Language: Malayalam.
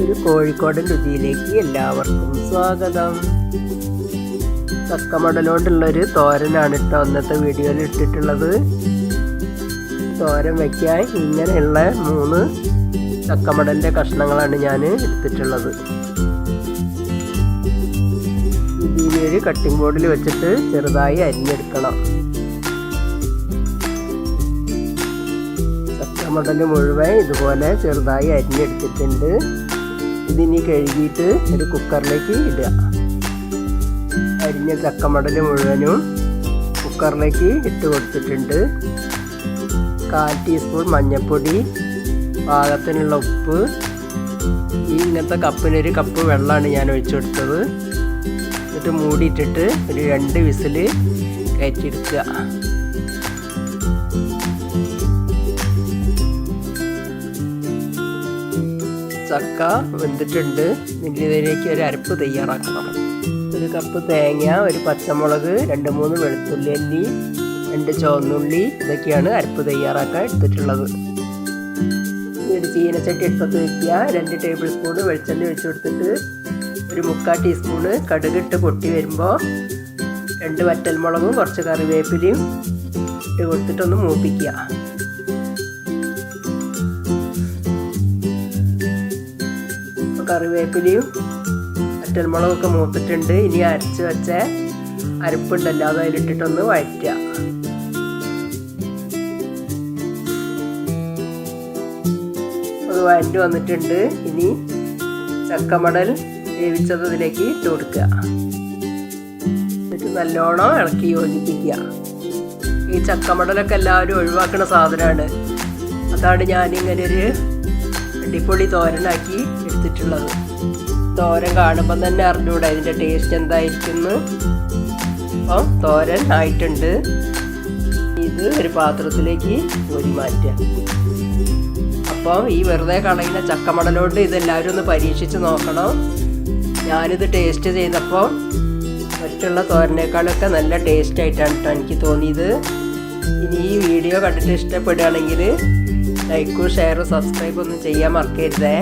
ഒരു കോഴിക്കോടൻ രുചിയിലേക്ക് എല്ലാവർക്കും സ്വാഗതം. ചക്കമടലോണ്ടുള്ളൊരു തോരനാണ് കേട്ടോ അന്നത്തെ വീഡിയോയിൽ ഇട്ടിട്ടുള്ളത്. തോരൻ വയ്ക്കാൻ ഇങ്ങനെയുള്ള മൂന്ന് ചക്കമടലിന്റെ കഷ്ണങ്ങളാണ് ഞാൻ എടുത്തിട്ടുള്ളത്. ഇതിനൊരു കട്ടിംഗ് ബോർഡിൽ വെച്ചിട്ട് ചെറുതായി അരിഞ്ഞെടുക്കണം. ചക്കമടൽ മുഴുവൻ ഇതുപോലെ ചെറുതായി അരിഞ്ഞെടുത്തിട്ടുണ്ട്. ഇതിനി കഴുകിയിട്ട് ഒരു കുക്കറിലേക്ക് ഇടുക. അരിഞ്ഞ ചക്കമടൽ മുഴുവനും കുക്കറിലേക്ക് ഇട്ട് കൊടുത്തിട്ടുണ്ട്. കാൽ ടീസ്പൂൺ മഞ്ഞൾപ്പൊടി പാകത്തിനുള്ള ഉപ്പ്. ഈ ഇങ്ങനത്തെ കപ്പിനൊരു കപ്പ് വെള്ളമാണ് ഞാൻ ഒഴിച്ചു കൊടുത്തത്. എന്നിട്ട് മൂടിയിട്ടിട്ട് ഒരു രണ്ട് വിസിൽ കയറ്റിയെടുക്കുക. ചക്ക വെന്തിട്ടുണ്ട്. ഇതിലേക്ക് ഒരു അരപ്പ് തയ്യാറാക്കണം. ഒരു കപ്പ് തേങ്ങ ഒരു പച്ചമുളക് രണ്ട് മൂന്ന് വെളുത്തുള്ളി അല്ലി രണ്ട് ചുവന്നുള്ളി ഇതൊക്കെയാണ് അരപ്പ് തയ്യാറാക്കാൻ എടുത്തിട്ടുള്ളത്. ഒരു ചീനച്ചട്ടി എടുത്തത് വയ്ക്കുക രണ്ട് ടേബിൾ സ്പൂൺ വെളിച്ചെണ്ണ ഒഴിച്ചു കൊടുത്തിട്ട് ഒരു മുക്കാൽ ടീസ്പൂണ് കടുകിട്ട് പൊട്ടി വരുമ്പോൾ രണ്ട് വറ്റൽമുളകും കുറച്ച് കറിവേപ്പിലയും ഇട്ട് കൊടുത്തിട്ടൊന്ന് മൂപ്പിക്കുക. കറിവേപ്പിലയും വറ്റൽമുളകൊക്കെ മൂത്തിട്ടുണ്ട്. ഇനി അരച്ച് വെച്ച അരപ്പുണ്ടല്ലോ അത് അതിലിട്ടിട്ടൊന്ന് വഴറ്റുക. അത് വഴറ്റി വന്നിട്ടുണ്ട്. ഇനി ചക്കമടൽ വേവിച്ചത് അതിലേക്ക് ഇട്ട് കൊടുക്കുക. എന്നിട്ട് നല്ലോണം ഇളക്കി യോജിപ്പിക്കുക. ഈ ചക്കമടലൊക്കെ എല്ലാവരും ഒഴിവാക്കുന്ന സാധനമാണ്. അതാണ് ഞാനിങ്ങനെ ഒരു അടിപൊളി തോരനാക്കി എടുത്തിട്ടുള്ളത്. തോരൻ കാണുമ്പോൾ തന്നെ അറിഞ്ഞൂടെ അതിന്റെ ടേസ്റ്റ് എന്തായിരിക്കുന്നു. അപ്പം തോരൻ ആയിട്ടുണ്ട്. ഇത് ഒരു പാത്രത്തിലേക്ക് കോരി മാറ്റുക. അപ്പോൾ ഈ വെറുതെ കളയുന്ന ചക്കമടലോട്ട് ഇതെല്ലാവരും ഒന്ന് പരീക്ഷിച്ച് നോക്കണം. ഞാനിത് ടേസ്റ്റ് ചെയ്തപ്പോൾ മറ്റുള്ള തോരനേക്കാളൊക്കെ നല്ല ടേസ്റ്റ് ആയിട്ടാണ് എനിക്ക് തോന്നിയത്. ഇനി ഈ വീഡിയോ കണ്ടിട്ട് ഇഷ്ടപ്പെടുകയാണെങ്കിൽ ലൈക്കും ഷെയറും സബ്സ്ക്രൈബും ഒന്നും ചെയ്യാൻ മറക്കരുതേ.